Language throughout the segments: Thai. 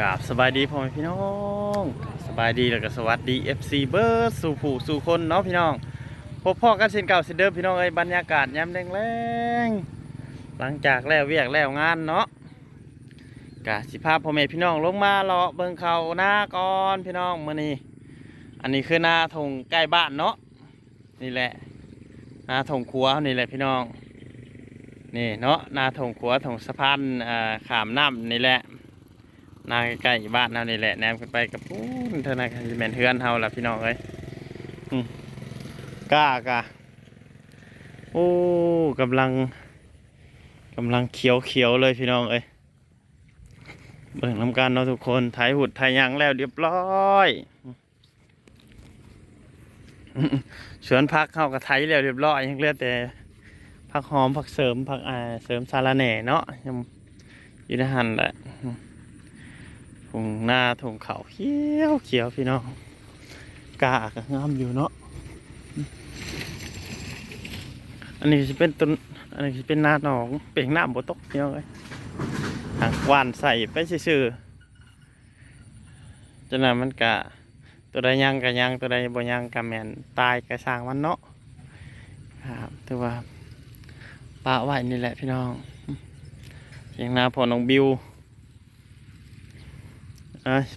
กราบสบายดีพ่อแม่พี่น้องสบายดีแล้วก็สวัสดี FC เบิร์ดสู่ผู้สู่คนเนาะพี่น้องพบพ่อกันเช่นเก่าเช่นเดิมพี่น้องเอ้บรรยากาศยามแรงๆหลังจากแล้วเวียกแล้วงานเนาะกะสิพาพ่อแม่พี่น้องลงมาเลาะเบิ่งเขาหน้าก่อนพี่น้องมื้อนี้ อันนี้คือหน้าทงใกล้บ้านเนาะนี่แหละหน้าทงครัวนี่แหละพี่น้องนี่เนาะหน้าทงครัวทงสะพานอ่าขามน้ำนี่แหละ นาใกล้ๆบ้านเฮานี่แหละแนมขึ้นไปกับปูนธนาคารแมนเฮือนเฮาล่ะพี่น้องเอ้ยกล้ากะโอ้กำลังกำลังเขียวเขียวเลยพี่น้องเอ้ยเบิ่งน้ำกันเนาะทุกคนไถหุดไถหยังแล้วเรียบร้อยสวนพักเข้ากับไถแล้วเรียบร้อยยังเลือดแต่ผักหอมผักเสริมผักอ่าเสริมสาระแหน่เนาะยังอยู่ในหันแหละ งหน้าถงเขาเขียวเขียวพี่น้องกากงามอยู่เนาะอันนี้จะเป็นต้นอันนี้จะเป็นหน้าหนองเป่งหน้าบตกพี่น้องเลยทางหวานใส่ไปซื่อๆจะนั้นมันกะตัวใดยังกะยังตัวใดบ่ยังกะแมนตายกะสร้างมันเนาะครับถือว่าปะไหวนี่แหละพี่น้องเพียงหน้าพอน้องบิว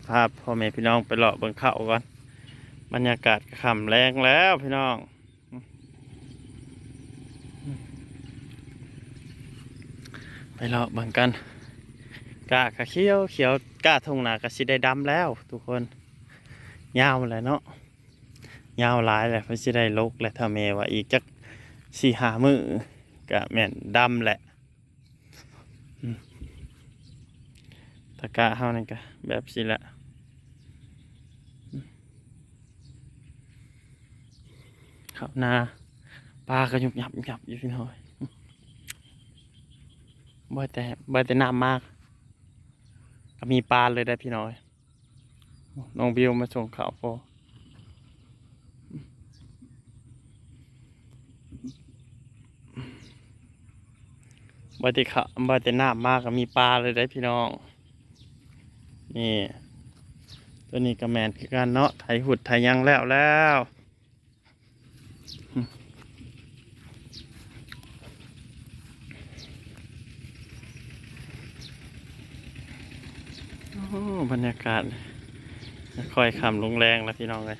พาพ่อแม่พี่น้องไปเลาะเบิ่งเขาก่อนบรรยากาศค่ำแรงแล้วพี่น้องไปเลาะเบิ่งกันกากะเขียวเขียวกาทงหนากระสิได้ดำแล้ว ทุกคนยาวเลยเนาะยาวหลายแหละเพื่อสิได้ลกและถ้าแม่ว่าอีกจักสี่หามือกะแม่นดำแหละ ตะกะเฮานี่ก็แบบสิละข้าวนาปลาก็ยุบยับหยับอยู่พี่น้อยบ่แต่บ่แต่น้ำมาก ก็มีปลาเลยได้พี่น้อยน้องบิวมาส่งข่าวพอบ่แต่ข้าวบ่แต่น้ำมากก็มีปลาเลยได้พี่น้อง นี่ ตัวนี้ก็แมนคือการเนาะไถหุดไถยังแล้วแล้วโอ้บรรยากาศค่อยคำลงแรงแล้วพี่น้องเลย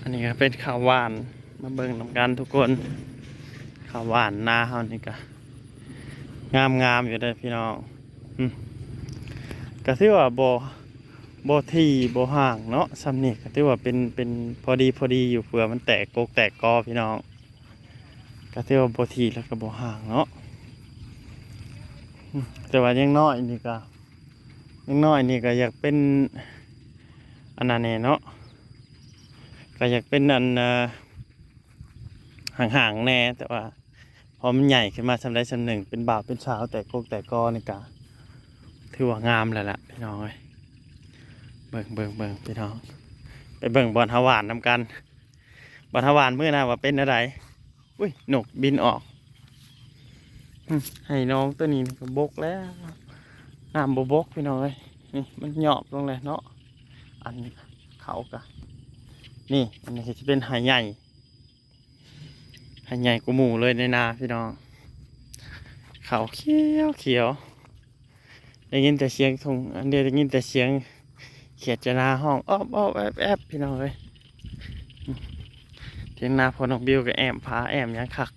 อันนี้ก็เป็นข้าวหวานมาเบิ่งนำกันทุกคนข้าวหวานนาเฮานี่ก็ งามงามอยู่ได้อพี่น้องก็ถือว่าบ่บ่ทีบ่ห่างเนาะซำเนี่ก็ถือว่าเป็นเป็นพอดีพอดีอยู่เผื่อมันแตกโกกแตกกอพี่น้องก็ถือว่าบ่ทีแล้วก็บ่ห่างเนาะแต่ว่ายังน้อยนี่ก็ยังน้อยนี่ก็อยากเป็นอันนั้นแน่เนาะก็อยากเป็นอันห่างๆแน่แต่ว่า พอมันใหญ่ขึ้นมาทำได้สำหนึ่ง เป็นบ่าวเป็นสาวแต่กกแต่กอนี่กะถือว่างามแล้วล่ะพี่น้องเอ้ยเบิ่งเบิ่งเบิ่งพี่น้อง ไปเบิ่งบอลฮาวานนำกันบอลฮาวานเมื่อนะว่าเป็นอะไรอุ้ยหนกบินออกให้น้องตัวนี้ก็บกแล้วน้ำบบกพี่น้องเอ้ยนี่มันหยอบลงเลยเนาะอันนี้เขากะนี่อันนี้จะเป็นหายใหญ่ ให้ใหญ่กูหมูเลยในนาพี่น้องเขาเขียวเขียวได้ยินแต่เสียงทงอันเดียวได้ยินแต่เสียงเขียดจะนาห้องอ้อมอ้อมแอบแอบพี่น้องเลยเทียงนาพอน้องบิวกับแอมพาแอมยังคัก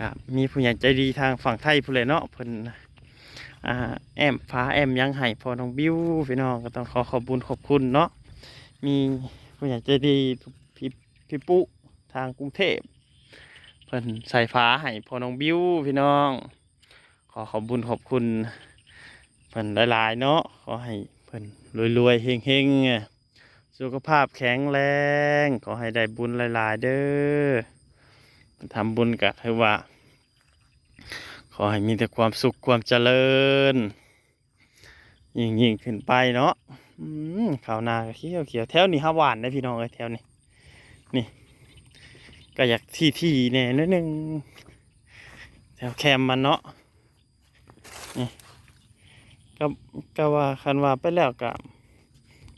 ครับมีผู้ใหญ่ใจดีทางฝั่งไทยผู้เลยเนาะเพิ่นอ่าแอมพาแอมยังให้พอน้องบิวพี่น้องก็ต้องขอขอบคุญขอบคุณเนาะมีผู้ใหญ่ใจดีพี่พี่ปุ๊ทางกรุงเทพ เพิ่นใส่ฟ้าให้พอน้องบิ้วพี่น้อง ขอขอบคุญขอบคุณเพิ่นหลายๆเนาะขอให้เพิ่นรวยๆเฮงๆสุขภาพแข็งแรงขอให้ได้บุญหลาย ๆ เด้อทำบุญกะถือว่า ขอให้มีแต่ความสุขความเจริญ ยิ่งยิ่งๆขึ้นไปเนาะข้าวนาเขียวเขียวแถวนี้ห้าหวานได้พี่น้องเอ้ยแถวนี้นี่ ก็อยากที่ที่แน่นิดนึงแถวแคมมันเนาะนี่ก็ก็ว่าคันว่าไปแล้วกับ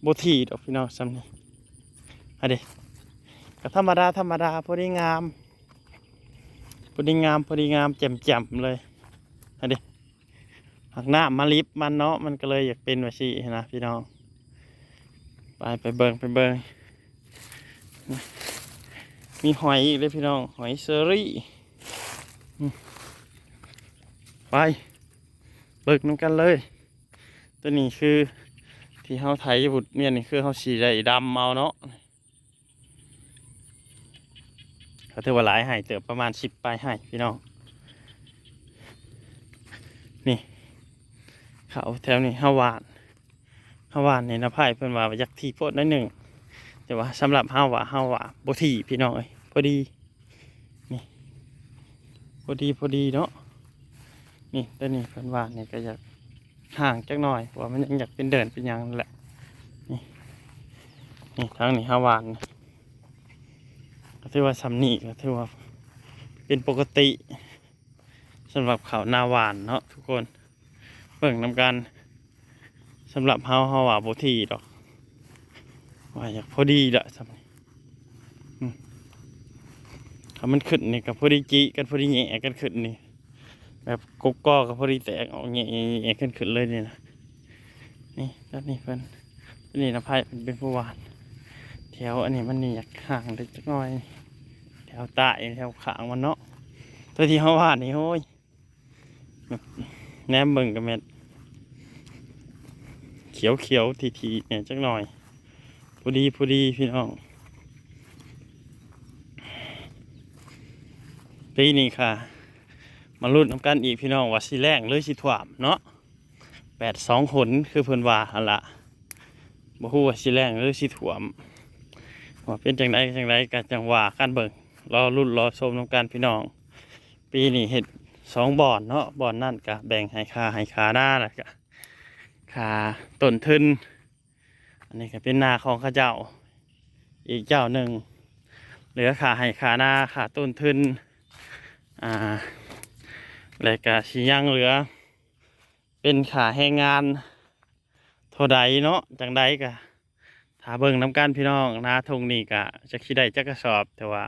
บทีดอกพี่น้องซ้ำนี่อะเดก็ธรรมดาธรรมดาพอดีงามพอดีงามพอดีงามแจ่มๆเลยอะเดหักหน้ามาลิฟมันเนาะมันก็เลยอยากเป็นว่าสินะพี่น้อง ไปไปเบิงไปเบิง มีหอยอีกเลยพี่น้อง หอยเซอรี่ไป เบิกน้ำกันเลย ตัวนี้คือที่เขาไถบุตรเนี่ยนี่คือเขาสีได้ดำเอาเนาะเขาถือว่าหลายให้เติบประมาณสิบปลายให้พี่น้อง นี่ เขาแถวนี้ห้าวานห้าวานในนาไพ่เพิ่อนว่าอยากทีโพดน้อยหนึ่ง แต่ว่าสำหรับห้าว่าห้าว่าบ่ทีพี่น้องเอ้ยพอดีนี่พอดีพอดีเนาะนี่ตัวนี้เพิ่นว่านี่ก็อยากห่างจักหน่อยเพราะว่ามันยังอยากเป็นเดินเป็นยังแหละนี่นี่ทางนี้ห้าวานก็ถือว่าสำนีก็ถือว่าเป็นปกติสำหรับเขาวหนาวานเนาะทุกคนเบิ่งนำกันสำหรับเฮาเฮาว่าบ่ทีดอก ว่าอยากพอดีละสำนี้อืมถ้ามันขึ้นนี่กับพอดีจีกันพอดีแหง่กันขึ้นนี่แบบกกก้อกับพอดีแตกออกแหง่แง่ขึ้นขึ้นเลยนี่นะนี่ด้านนี้เพิ่นนี่นะพ่เป็นเป็นผู้วานแถวอันนี้มันนี่อยากห่างได้จักหน่อย แถวใต้แถวขางมันเนาะตัวที่เฮาวานนี่โอ้ยแบบแนมเบิ่งกับแม่นเขียวเขียวทีทีเนี่ยจักหน่อย พอดีพอดีพี่น้องปีนี้ค่ะ มาลุ้นนำกันอีกพี่น้องว่าสิแรงหรือสิถ่วมเนาะแปดสองผลคือเพิ่นว่าหั่นละบ่ฮู้ว่าสิแรงหรือสิถ่วมว่าเป็นจังไดจังไดกันจังว่ากันเบิ่งรอรุ่นรอชมนำกันพี่น้อง ปีนี้เห็ดสองบ่อนเนาะบ่อนนั่นกะแบ่งให้คาให้คาหน้าแหล้วก็ขาต้นทุน อันนี้ก็เป็นนาของข้าเจ้า อีกเจ้าหนึ่งเหลือขาให้ขาหน้าขาต้นทุนอ่าแล้วก็ชิยังเหลือ เป็นขาแรงงานเท่าใดเนาะจังใดก็ถ้าเบิ่งน้ำกันพี่น้องนาทงนี่ก็จะคิดได้จักระสอบแต่ว่า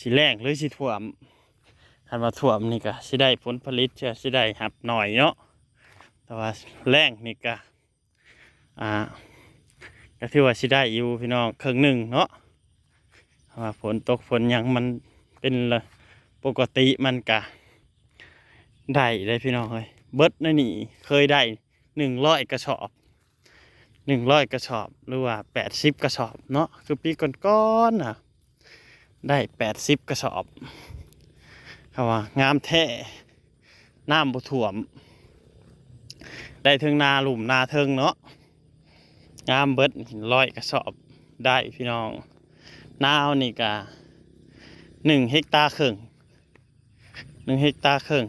สิแรงหรือสิถ่วมคันว่าถ่วมนี่ก็สิได้ผลผลิตจะสิได้หับหน่อยเนาะแต่ว่าแรงนี่ก็อ่า ก็ถือว่าสิได้อยู่พี่น้องครึ่งหนึ่งเนาะว่าฝนตกฝนยังมันเป็นละปกติมันกะได้เลยพี่น้องเฮ้ยเบิดในะนี่เคยได้หนึ่งร้อยกระสอบหนึ่งร้อยกระสอบหรือว่าแปดสิบกระสอบเนาะคือปีก่อนๆน่ะได้แปดสิบกระสอบเขาว่างามแท้น้ำบุถ่วม ได้ถึงนาหลุมนาเทิงเนาะ งามเบิดร้อยกระสอบได้พี่น้องนาวนี่กะหนึ่งเฮกตาร์ครึ่งหนึ่งเฮกตาร์ครึ่ง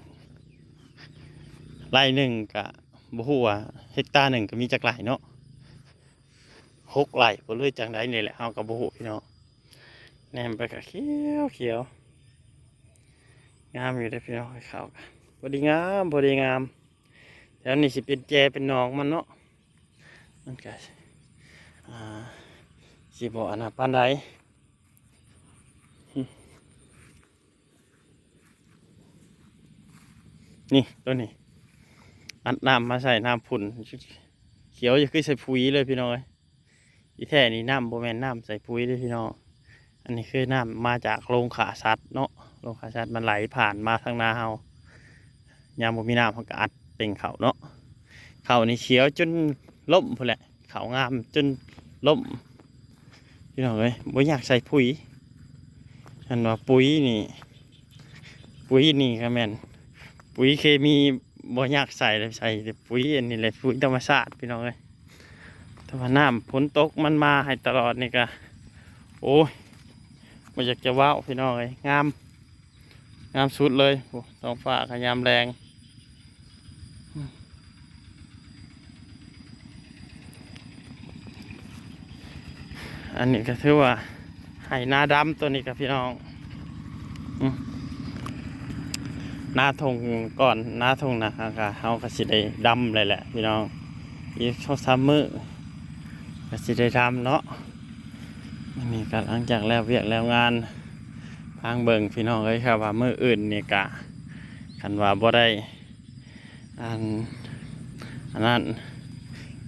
ไร่หนึ่งกะบ่ฮู้ว่าเฮกตาร์หนึ่งก็มีจักไร่เนาะหกไร่บ่เลยจังไดนี่แหละเฮาก็บ่ฮู้พี่น้องแนมไปกะเขียวเขียวงามอยู่เด้พี่น้องเขาวกะพอดีงามพอดีงามแล้วนี่สิเป็นแจเป็นหนองมันเนาะมันก็ สิบ่อันนะปานใดนี่ตัวนี้ อัดน้ำมาใส่น้ำพุ่นเขียวจะคือใส่ปุ๋ยเลยพี่น้อยอีแท้นี่น้ำโบแมนน้ำใส่ปุ๋ยเลยพี่น้องอันนี้คือน้ำมาจากโรงขาสัตว์เนาะโรงขาสัตว์มันไหลผ่านมาทางนาเฮายามบ่มีน้ำเขาก็อัดเป่งเขาเนาะเขานี่เขียวจนล่มพุ่นแหละ ขาวงามจนล่มพี่น้องเอ้ยบ่อยากใส่ปุ๋ยฉันว่าปุ๋ยนี่ ปุ๋ยนี่ก็แม่นปุ๋ยเคมีบ่อยากใส่เลยใส่แต่ปุ๋ยอันนี้แหละปุ๋ยธรรมชาติพี่น้องเอ้ยแต่ว่าน้ำฝนตกมันมาให้ตลอดนี่ก็โอ้ยบ่อยากจะว้าวพี่น้องเอ้ยงาม งามสุดเลยโอ้ท้องฟ้าก็ยามแรง อันนี้ก็ถือว่าไหนาดำตัวนี้กับพี่น้องหน้าทงก่อนหน้าทงนะครับก็เฮาก็สิได้ดำเลยแหละ พี่น้องอีกช่องสามมือก็สิได้ทำเนาะอันนี้ก็หลังจากแล้วเวียกแล้วงานทางเบิงพี่น้องเอ้ยครับว่ามืออื่นนี่กะคันว่าบ่ได้อันอันนั้น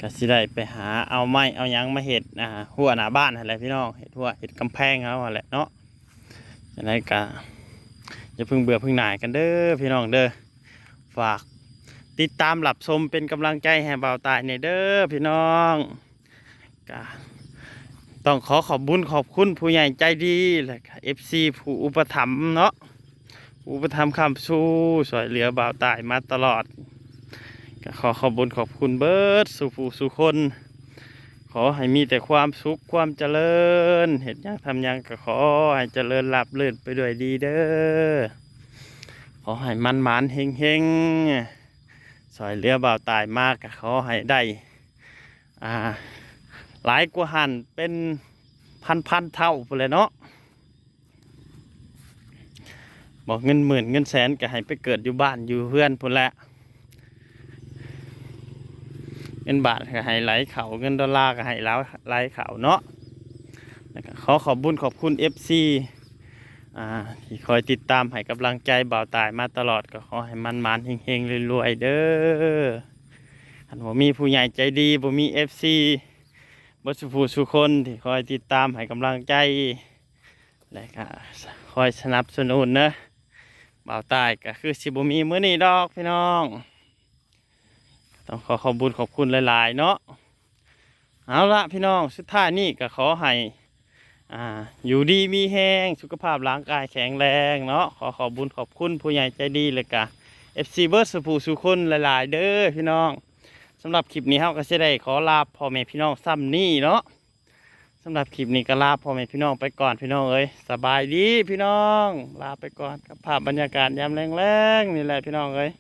ก็สิได้ไปหาเอาไม้เอายังมาเฮ็ดอ่าหัวหน้าบ้านนั่นแหละพี่น้องเฮ็ดหัวเฮ็ดกำแพงเอาหั่นแหละเนาะจังไดก็อย่าเพิ่งเบื่อเพิ่งหน่ายกันเด้อพี่น้องเด้อฝากติดตามหลับชมเป็นกำลังใจให้เบาตายในเด้อพี่น้องก็ต้องขอขอบบุญขอบคุณผู้ใหญ่ใจดีและเอฟซีผู้อุปถัมภ์เนาะอุปถัมภ์คำสู้สวยเหลือเบาตายมาตลอด ขอขอบบุญขอบคุณเบิร์ดสู่ผู้สู่คน ขอให้มีแต่ความสุขความเจริญเห็นยังทำยังก็ขอให้เจริญหลับเลื่นไปด้วยดีเด้อขอให้มันหมานเฮงเฮงสอยเรือบ่าวตายมากก็ขอให้ได้อ่าหลายกว่าหันเป็นพันพันเท่าไปเลยเนาะบอกเงินหมื่นเงินแสนก็ให้ไปเกิดอยู่บ้านอยู่เพื่อนพุ่นแหละ เงินบาทก็ให้ไหลเขาเงินดอลลาร์ก็ให้แล้วไหลเขาเนาะขอขอบบุญขอบคุณ FC อ่าที่คอยติดตามให้กำลังใจบ่าวตายมาตลอดก็ขอให้มันมันๆเฮงๆรวยๆเด้ออันบ่มีผู้ใหญ่ใจดีบ่มี FC บ่สุผู้สุคนที่คอยติดตามให้กำลังใจและก็คอยสนับสนุนเนะบ่าวตายก็คือสิบ่มีมื้อนี้ดอกพี่น้อง ต้องขอขอบคุญขอบคุณหลายๆ เนาะเอาละพี่น้องสุดท้ายนี่ก็ขอให้อ่าอยู่ดีมีแห้งสุขภาพร่างกายแข็งแรงเนาะขอขอบคุญขอบคุณผู้ใหญ่ใจดีเลยกะ FC เบิร์ดสุภูสุคนหลาย ๆ เด้อพี่น้องสำหรับคลิปนี้เฮาก็จะได้ขอลาพ่อแม่พี่น้องซ้ำนี่เนาะสำหรับคลิปนี้ก็ลาพ่อแม่พี่น้องไปก่อนพี่น้องเอ้ยสบายดีพี่น้องลาไปก่อนกับภาพบรรยากาศยามแรงๆนี่แหละพี่น้องเอ้ย